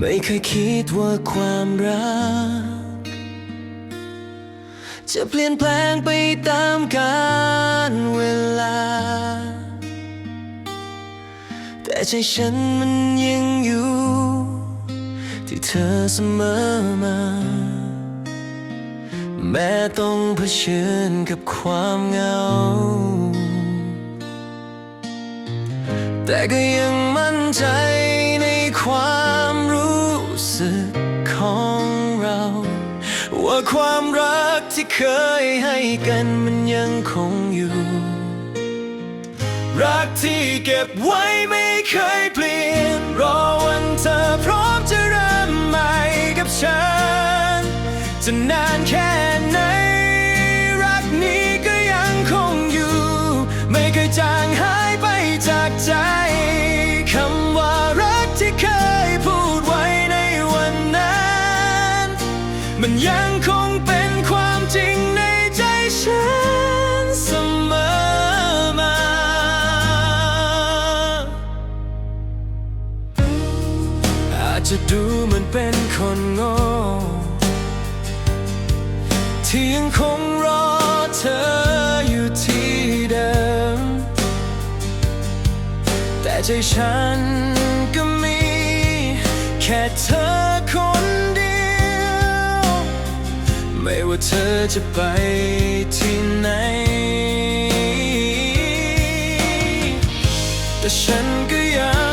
ไม่เคยคิดว่าความรัก จะเปลี่ยนแปลงไปตามกาลเวลา แต่ใจฉันมันยังอยู่ ที่เธอเสมอมา แม้ต้องเผชิญกับความเหงา แต่ก็ยังมั่นใจในความ ความรักที่เคยให้กันมันยังคงอยู่ รักที่เก็บไว้ไม่เคยเปลี่ยน รอวันเธอพร้อมจะเริ่มใหม่กับฉัน จะนานแค่ไหน จะดูเหมือนเป็นคนโง่ที่ยังคงรอเธออยู่ที่เดิม แต่ใจฉันก็มีแค่เธอคนเดียว ไม่ว่าเธอจะไปที่ไหน แต่ฉันก็ยัง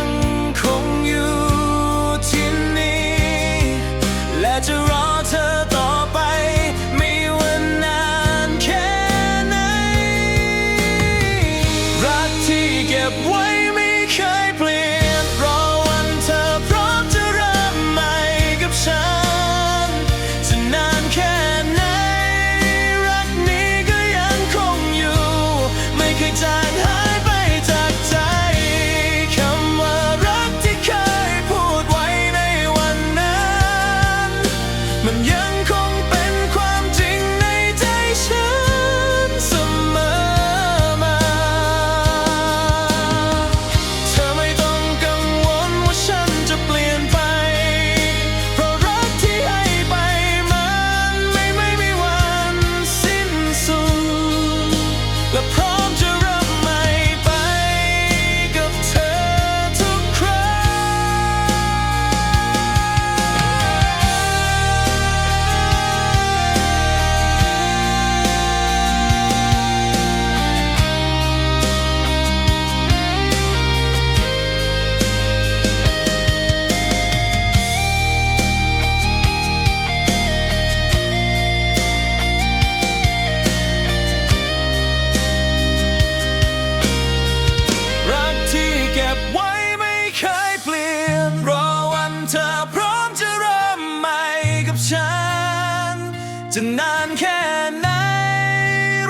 จะนานแค่ไหน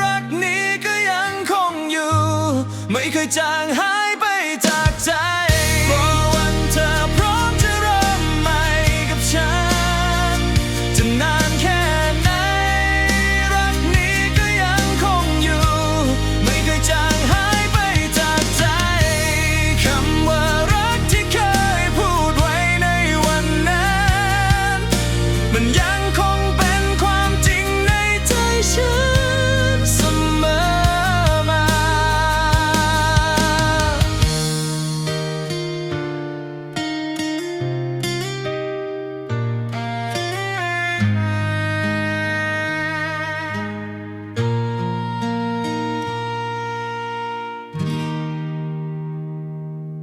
รักนี้ก็ยังคงอยู่ ไม่เคยจางหาย